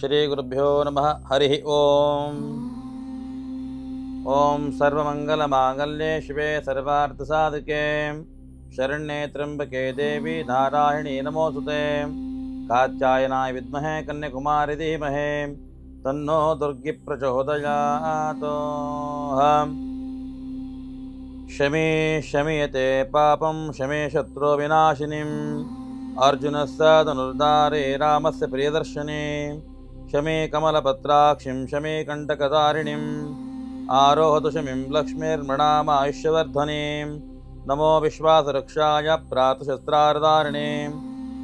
శ్రీగురుభ్యో నమ. హరి ఓం. ఓం సర్వమంగళమాంగళ్యే శివే సర్వార్థసాధకే. శరణ్యే త్రంబకే దేవి నారాయణీ నమోసుతే కాత్యాయనాయ విద్మహే కన్యకుమారి ధీమహే. తన్నో దుర్గి ప్రచోదయాత్. శమే శమయతే పాపం శమే శత్రు వినాశిని. అర్జున సదనుర్దారే రామస్య ప్రియదర్శనే. शमे कमलपत्राक्षिं शमे कण्टकधारिणीम् आरोहतु शमीं लक्ष्मीर्मृणामायुष्यवर्धनीं नमो विश्वासरक्षाय प्रातशस्त्रारधारिणे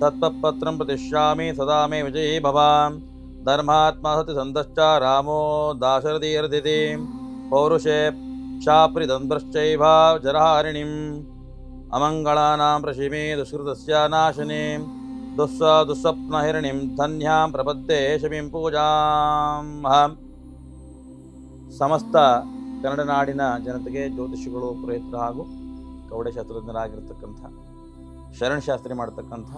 तत्त्वपत्रं प्रतिष्यामि सदा मे विजयी भवान् धर्मात्मा सत्यसन्धश्च रामो दाशरथीर्दिति पौरुषे शाप्रिदन्द्रश्चैव जरहारिणीम् अमङ्गलानां प्रशिमे दुष्कृतस्य नाशने ದುಸ್ಸಾ ದುಸ್ಸಪ್ನಹಿರಣಿಂ ಧನ್ಯಾಂ ಪ್ರಪದ್ದೆ ಶಮಿಂ ಪೂಜಾ ಸಮಸ್ತ ಕನ್ನಡ ನಾಡಿನ ಜನತೆಗೆ ಜ್ಯೋತಿಷಿಗಳು, ಪುರೋಹಿತರು ಹಾಗೂ ಕವಡೆಶಾಸ್ತ್ರಜ್ಞರಾಗಿರ್ತಕ್ಕಂಥ ಶರಣಶಾಸ್ತ್ರಿ ಮಾಡ್ತಕ್ಕಂಥ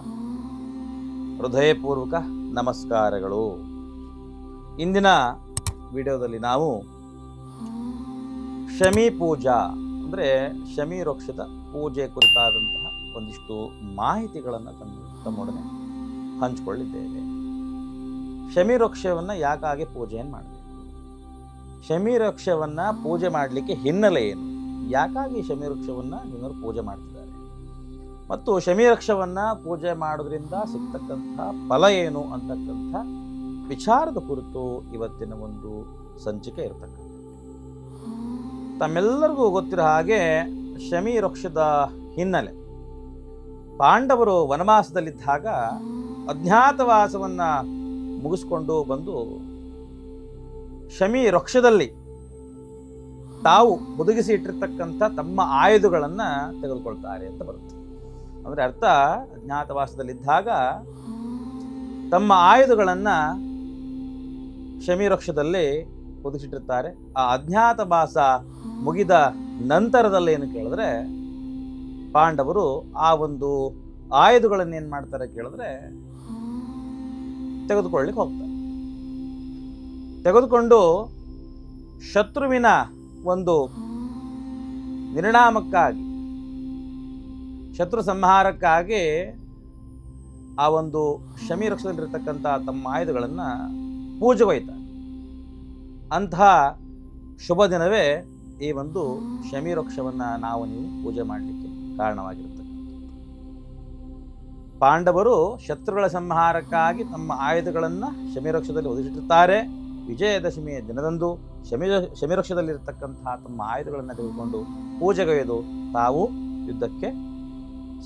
ಹೃದಯಪೂರ್ವಕ ನಮಸ್ಕಾರಗಳು. ಇಂದಿನ ವಿಡಿಯೋದಲ್ಲಿ ನಾವು ಶಮಿ ಪೂಜಾ ಅಂದರೆ ಶಮಿ ವೃಕ್ಷದ ಪೂಜೆ ಕುರಿತಾದಂತಹ ಒಂದಿಷ್ಟು ಮಾಹಿತಿಗಳನ್ನು ತಂದು ತಮ್ಮೊಡನೆ ಹಂಚಿಕೊಳ್ಳಿದ್ದೇವೆ. ಶಮೀರೋಕ್ಷವನ್ನು ಯಾಕಾಗಿ ಪೂಜೆಯನ್ನು ಮಾಡಬೇಕು? ಶಮೀರೋಕ್ಷವನ್ನು ಪೂಜೆ ಮಾಡಲಿಕ್ಕೆ ಹಿನ್ನೆಲೆ ಏನು? ಯಾಕಾಗಿ ಶಮಿ ವೃಕ್ಷವನ್ನು ಜನರು ಪೂಜೆ ಮಾಡ್ತಿದ್ದಾರೆ? ಮತ್ತು ಶಮೀರಕ್ಷವನ್ನು ಪೂಜೆ ಮಾಡೋದ್ರಿಂದ ಸಿಗ್ತಕ್ಕಂಥ ಫಲ ಏನು ಅಂತಕ್ಕಂಥ ವಿಚಾರದ ಕುರಿತು ಇವತ್ತಿನ ಒಂದು ಸಂಚಿಕೆ ಇರತಕ್ಕಂಥ ತಮ್ಮೆಲ್ಲರಿಗೂ ಗೊತ್ತಿರೋ ಹಾಗೆ ಶಮೀರಕ್ಷದ ಹಿನ್ನೆಲೆ ಪಾಂಡವರು ವನವಾಸದಲ್ಲಿದ್ದಾಗ ಅಜ್ಞಾತವಾಸವನ್ನು ಮುಗಿಸ್ಕೊಂಡು ಬಂದು ಶಮಿ ರಕ್ಷದಲ್ಲಿ ತಾವು ಒದಗಿಸಿ ಇಟ್ಟಿರ್ತಕ್ಕಂಥ ತಮ್ಮ ಆಯುಧಗಳನ್ನು ತೆಗೆದುಕೊಳ್ತಾರೆ ಅಂತ ಬರುತ್ತೆ. ಅಂದರೆ ಅರ್ಥ, ಅಜ್ಞಾತವಾಸದಲ್ಲಿದ್ದಾಗ ತಮ್ಮ ಆಯುಧಗಳನ್ನು ಶಮಿ ರಕ್ಷದಲ್ಲಿ ಒದಗಿಸಿಟ್ಟಿರ್ತಾರೆ ಆ ಅಜ್ಞಾತವಾಸ ಮುಗಿದ ನಂತರದಲ್ಲಿ ಏನು ಕೇಳಿದ್ರೆ ಪಾಂಡವರು ಆ ಒಂದು ಆಯುಧಗಳನ್ನು ಏನು ಮಾಡ್ತಾರೆ ಕೇಳಿದ್ರೆ ತೆಗೆದುಕೊಳ್ಳಿಕ್ಕೆ ಹೋಗ್ತಾರೆ. ತೆಗೆದುಕೊಂಡು ಶತ್ರುವಿನ ಒಂದು ನಿರ್ಣಾಮಕ್ಕಾಗಿ, ಶತ್ರು ಸಂಹಾರಕ್ಕಾಗಿ ಆ ಒಂದು ಶಮಿ ವೃಕ್ಷದಲ್ಲಿರ್ತಕ್ಕಂಥ ತಮ್ಮ ಆಯುಧಗಳನ್ನು ಪೂಜೆ ಒಯ್ತಾರೆ. ಅಂತಹ ಶುಭ ದಿನವೇ ಈ ಒಂದು ಶಮಿ ನಾವು ನೀವು ಪೂಜೆ ಮಾಡಲಿಕ್ಕೆ ಕಾರಣವಾಗಿರ್ತಕ್ಕಂಥ ಪಾಂಡವರು ಶತ್ರುಗಳ ಸಂಹಾರಕ್ಕಾಗಿ ತಮ್ಮ ಆಯುಧಗಳನ್ನು ಶಮಿರಕ್ಷದಲ್ಲಿ ಒದಗಿಸಿಟ್ಟಿರ್ತಾರೆ. ವಿಜಯದಶಮಿಯ ದಿನದಂದು ಶಮಿ ಶಮಿ ವೃಕ್ಷದಲ್ಲಿರ್ತಕ್ಕಂತಹ ತಮ್ಮ ಆಯುಧಗಳನ್ನು ತೆಗೆದುಕೊಂಡು ಪೂಜೆಗೈದು ತಾವು ಯುದ್ಧಕ್ಕೆ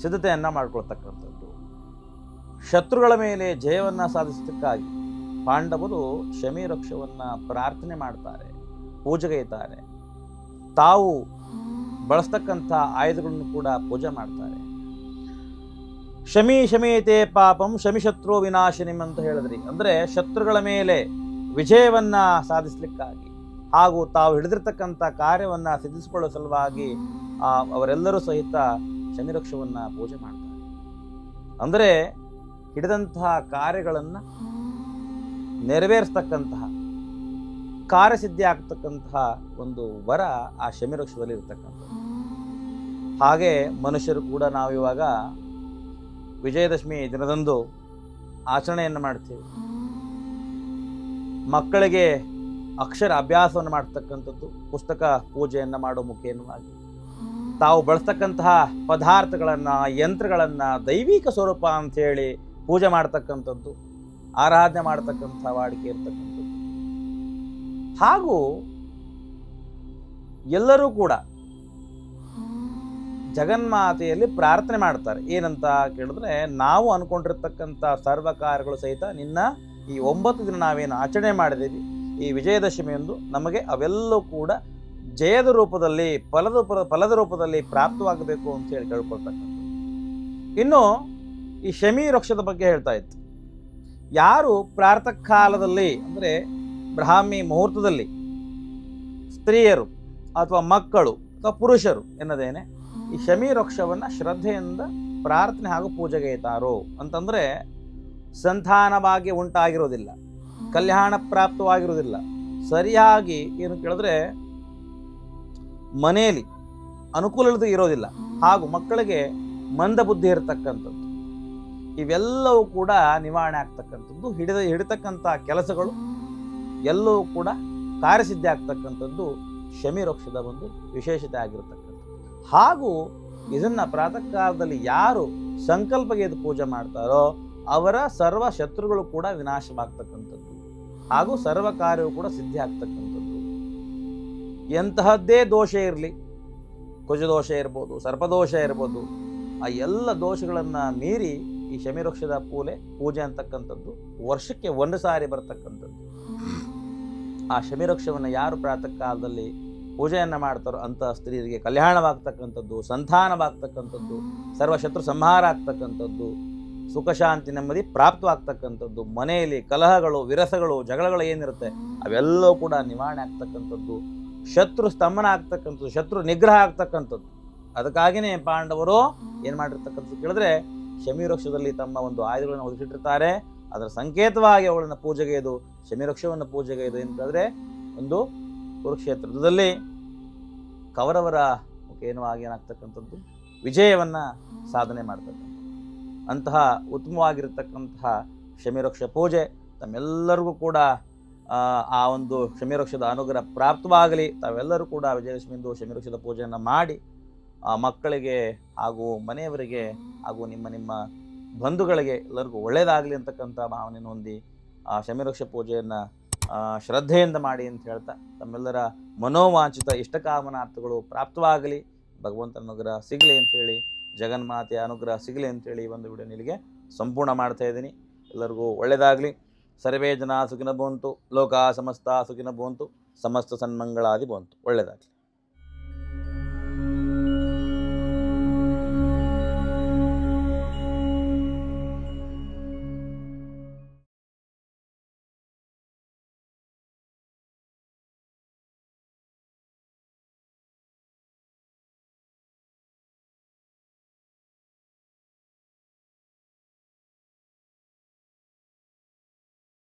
ಸಿದ್ಧತೆಯನ್ನು ಮಾಡಿಕೊಳ್ತಕ್ಕಂಥದ್ದು. ಶತ್ರುಗಳ ಮೇಲೆ ಜಯವನ್ನು ಸಾಧಿಸಿದ್ದಕ್ಕಾಗಿ ಪಾಂಡವರು ಶಮಿರಕ್ಷವನ್ನು ಪ್ರಾರ್ಥನೆ ಮಾಡ್ತಾರೆ ಪೂಜೆಗೈತಾರೆ ತಾವು ಬಳಸ್ತಕ್ಕಂಥ ಆಯುಧಗಳನ್ನು ಕೂಡ ಪೂಜೆ ಮಾಡ್ತಾರೆ. ಶಮಿ ಶಮೀತೆ ಪಾಪಂ, ಶಮಿ ಶತ್ರು ವಿನಾಶನಿಮ್ ಅಂತ ಹೇಳಿದ್ರಿ. ಅಂದರೆ ಶತ್ರುಗಳ ಮೇಲೆ ವಿಜಯವನ್ನ ಸಾಧಿಸಲಿಕ್ಕಾಗಿ ಹಾಗೂ ತಾವು ಹಿಡಿದಿರ್ತಕ್ಕಂಥ ಕಾರ್ಯವನ್ನು ಸಿದ್ಧಿಸಿಕೊಳ್ಳುವ ಸಲುವಾಗಿ ಅವರೆಲ್ಲರೂ ಸಹಿತ ಶನಿವೃಕ್ಷವನ್ನು ಪೂಜೆ ಮಾಡ್ತಾರೆ. ಅಂದರೆ ಹಿಡಿದಂತಹ ಕಾರ್ಯಗಳನ್ನು ನೆರವೇರಿಸ್ತಕ್ಕಂತಹ ಕಾರ್ಯಸಿದ್ಧಿ ಆಗ್ತಕ್ಕಂತಹ ಒಂದು ವರ ಆ ಶಮಿವೃಕ್ಷದಲ್ಲಿ ಇರ್ತಕ್ಕಂಥದ್ದು. ಹಾಗೆ ಮನುಷ್ಯರು ಕೂಡ ನಾವು ಇವಾಗ ವಿಜಯದಶಮಿ ದಿನದಂದು ಆಚರಣೆಯನ್ನು ಮಾಡ್ತೀವಿ. ಮಕ್ಕಳಿಗೆ ಅಕ್ಷರ ಅಭ್ಯಾಸವನ್ನು ಮಾಡ್ತಕ್ಕಂಥದ್ದು, ಪುಸ್ತಕ ಪೂಜೆಯನ್ನು ಮಾಡೋ ಮುಖೇನವಾಗಿ ತಾವು ಬಳಸ್ತಕ್ಕಂತಹ ಪದಾರ್ಥಗಳನ್ನು, ಯಂತ್ರಗಳನ್ನು ದೈವಿಕ ಸ್ವರೂಪ ಅಂಥೇಳಿ ಪೂಜೆ ಮಾಡ್ತಕ್ಕಂಥದ್ದು, ಆರಾಧನೆ ಮಾಡ್ತಕ್ಕಂಥ ವಾಡಿಕೆ ಇರ್ತಕ್ಕಂಥದ್ದು. ಹಾಗೂ ಎಲ್ಲರೂ ಕೂಡ ಜಗನ್ಮಾತೆಯಲ್ಲಿ ಪ್ರಾರ್ಥನೆ ಮಾಡ್ತಾರೆ. ಏನಂತ ಕೇಳಿದ್ರೆ, ನಾವು ಅನ್ಕೊಂಡಿರ್ತಕ್ಕಂಥ ಸರ್ವ ಕಾರ್ಯಗಳು ಸಹಿತ ನಿನ್ನ ಈ ಒಂಬತ್ತು ದಿನ ನಾವೇನು ಆಚರಣೆ ಮಾಡಿದ್ದೀವಿ. ಈ ವಿಜಯದಶಮಿಯಂದು ನಮಗೆ ಅವೆಲ್ಲವೂ ಕೂಡ ಜಯದ ರೂಪದಲ್ಲಿ, ಫಲದ ಫಲದ ರೂಪದಲ್ಲಿ ಪ್ರಾಪ್ತವಾಗಬೇಕು ಅಂತ ಹೇಳಿ ಕೇಳ್ಕೊಳ್ತಕ್ಕಂಥದ್ದು. ಇನ್ನು ಈ ಶಮಿ ವೃಕ್ಷದ ಬಗ್ಗೆ ಹೇಳ್ತಾ ಇತ್ತು. ಯಾರು ಪ್ರಾತಃ ಕಾಲದಲ್ಲಿ ಅಂದರೆ ಬ್ರಾಹ್ಮಿ ಮುಹೂರ್ತದಲ್ಲಿ ಸ್ತ್ರೀಯರು ಅಥವಾ ಮಕ್ಕಳು ಅಥವಾ ಪುರುಷರು ಎನ್ನದೇನೆ ಈ ಶಮಿ ವೃಕ್ಷವನ್ನು ಶ್ರದ್ಧೆಯಿಂದ ಪ್ರಾರ್ಥನೆ ಹಾಗೂ ಪೂಜೆಗೆ ಇತಾರೋ ಅಂತಂದರೆ ಸಂತಾನವಾಗಿ ಉಂಟಾಗಿರೋದಿಲ್ಲ. ಕಲ್ಯಾಣ ಪ್ರಾಪ್ತವಾಗಿರೋದಿಲ್ಲ. ಸರಿಯಾಗಿ ಏನು ಕೇಳಿದ್ರೆ ಮನೆಯಲ್ಲಿ ಅನುಕೂಲತೆ ಇರೋದಿಲ್ಲ. ಹಾಗೂ ಮಕ್ಕಳಿಗೆ ಮಂದ ಬುದ್ಧಿ ಇರತಕ್ಕಂಥದ್ದು. ಇವೆಲ್ಲವೂ ಕೂಡ ನಿವಾರಣೆ ಆಗ್ತಕ್ಕಂಥದ್ದು. ಹಿಡಿದ, ಹಿಡಿತಕ್ಕಂಥ ಕೆಲಸಗಳು ಎಲ್ಲವೂ ಕೂಡ ಕಾರ್ಯಸಿದ್ಧಿ ಆಗ್ತಕ್ಕಂಥದ್ದು ಶಮಿರೋಕ್ಷದ ಒಂದು ವಿಶೇಷತೆ ಆಗಿರತಕ್ಕಂಥದ್ದು. ಹಾಗೂ ಇದನ್ನ ಪ್ರಾತಃ ಕಾಲದಲ್ಲಿ ಯಾರು ಸಂಕಲ್ಪಗೆದು ಪೂಜೆ ಮಾಡ್ತಾರೋ ಅವರ ಸರ್ವ ಶತ್ರುಗಳು ಕೂಡ ವಿನಾಶವಾಗ್ತಕ್ಕಂಥದ್ದು. ಹಾಗೂ ಸರ್ವ ಕಾರ್ಯವು ಕೂಡ ಸಿದ್ಧಿ ಆಗ್ತಕ್ಕಂಥದ್ದು ಎಂತಹದ್ದೇ ದೋಷ ಇರಲಿ. ಕುಜದೋಷ ಇರ್ಬೋದು, ಸರ್ಪದೋಷ ಇರ್ಬೋದು, ಆ ಎಲ್ಲ ದೋಷಗಳನ್ನು ಮೀರಿ ಈ ಶಮಿವೃಕ್ಷದ ಪೂಲೆ, ಪೂಜೆ ಅಂತಕ್ಕಂಥದ್ದು ವರ್ಷಕ್ಕೆ ಒಂದು ಸಾರಿ ಬರ್ತಕ್ಕಂಥದ್ದು. ಆ ಶಮಿವೃಕ್ಷವನ್ನು ಯಾರು ಪ್ರಾತಃ ಕಾಲದಲ್ಲಿ ಪೂಜೆಯನ್ನು ಮಾಡ್ತಾರೋ ಅಂತಹ ಸ್ತ್ರೀಯರಿಗೆ ಕಲ್ಯಾಣವಾಗ್ತಕ್ಕಂಥದ್ದು ಸಂತಾನವಾಗ್ತಕ್ಕಂಥದ್ದು ಸರ್ವಶತ್ರು ಸಂಹಾರ ಆಗ್ತಕ್ಕಂಥದ್ದು ಸುಖಶಾಂತಿ ನೆಮ್ಮದಿ ಪ್ರಾಪ್ತವಾಗ್ತಕ್ಕಂಥದ್ದು, ಮನೆಯಲ್ಲಿ ಕಲಹಗಳು, ವಿರಸಗಳು, ಜಗಳಗಳು ಏನಿರುತ್ತೆ, ಅವೆಲ್ಲವೂ ಕೂಡ ನಿವಾರಣೆ ಆಗ್ತಕ್ಕಂಥದ್ದು, ಶತ್ರು ಸ್ತಂಭನ ಆಗ್ತಕ್ಕಂಥದ್ದು, ಶತ್ರು ನಿಗ್ರಹ ಆಗ್ತಕ್ಕಂಥದ್ದು. ಅದಕ್ಕಾಗಿಯೇ ಪಾಂಡವರು ಏನು ಮಾಡಿರ್ತಕ್ಕಂಥದ್ದು ಕೇಳಿದ್ರೆ ಶಮೀವೃಕ್ಷದಲ್ಲಿ ತಮ್ಮ ಒಂದು ಆಯುಧಗಳನ್ನು ಒದಗಿಸಿಟ್ಟಿರ್ತಾರೆ ಅದರ ಸಂಕೇತವಾಗಿ ಅವುಗಳನ್ನು ಪೂಜೆಗೆಯದು ಶಮಿವೃಕ್ಷವನ್ನು ಪೂಜೆಗೆಯದು ಏನು ಕೇಳಿದ್ರೆ, ಒಂದು ಕುರುಕ್ಷೇತ್ರದಲ್ಲಿ ಕೌರವರ ಮುಖೇನವಾಗಿ ಏನಾಗ್ತಕ್ಕಂಥದ್ದು? ವಿಜಯವನ್ನು ಸಾಧನೆ ಮಾಡ್ತಕ್ಕಂಥ ಅಂತಹ ಉತ್ತಮವಾಗಿರತಕ್ಕಂತಹ ಶಮಿವೃಕ್ಷ ಪೂಜೆ ತಮ್ಮೆಲ್ಲರಿಗೂ ಕೂಡ ಆ, ಒಂದು ಶಮಿವೃಕ್ಷದ ಅನುಗ್ರಹ ಪ್ರಾಪ್ತವಾಗಲಿ. ತಾವೆಲ್ಲರೂ ಕೂಡ ವಿಜಯದಶಮಿಂದು ಶಮಿವೃಕ್ಷದ ಪೂಜೆಯನ್ನು ಮಾಡಿ ಆ ಮಕ್ಕಳಿಗೆ ಹಾಗೂ ಮನೆಯವರಿಗೆ ಹಾಗೂ ನಿಮ್ಮ ನಿಮ್ಮ ಬಂಧುಗಳಿಗೆ ಎಲ್ಲರಿಗೂ ಒಳ್ಳೆಯದಾಗಲಿ ಅಂತಕ್ಕಂಥ ಭಾವನೆಯನ್ನು ಹೊಂದಿ ಆ ಶಮಿವೃಕ್ಷ ಪೂಜೆಯನ್ನು ಶ್ರದ್ಧೆಯಿಂದ ಮಾಡಿ ಅಂತ ಹೇಳ್ತಾ ತಮ್ಮೆಲ್ಲರ ಮನೋವಾಂಚಿತ ಇಷ್ಟಕಾಮನಾರ್ಥಗಳು ಪ್ರಾಪ್ತವಾಗಲಿ. ಭಗವಂತನ ಅನುಗ್ರಹ ಸಿಗಲಿ ಅಂಥೇಳಿ ಜಗನ್ಮಾತೆಯ ಅನುಗ್ರಹ ಸಿಗಲಿ ಅಂತೇಳಿ ಈ ಒಂದು ವಿಡಿಯೋ ಸಂಪೂರ್ಣ ಮಾಡ್ತಾ ಇದ್ದೀನಿ. ಎಲ್ಲರಿಗೂ ಒಳ್ಳೆಯದಾಗಲಿ ಸರ್ವೇ ಜನ ಸುಖಿನ ಭವಂತು, ಲೋಕ ಸಮಸ್ತ ಸುಖಿನ ಭವಂತು, ಸಮಸ್ತ ಸನ್ಮಂಗಳಾದಿ ಭವಂತು. ಒಳ್ಳೆಯದಾಗಲಿ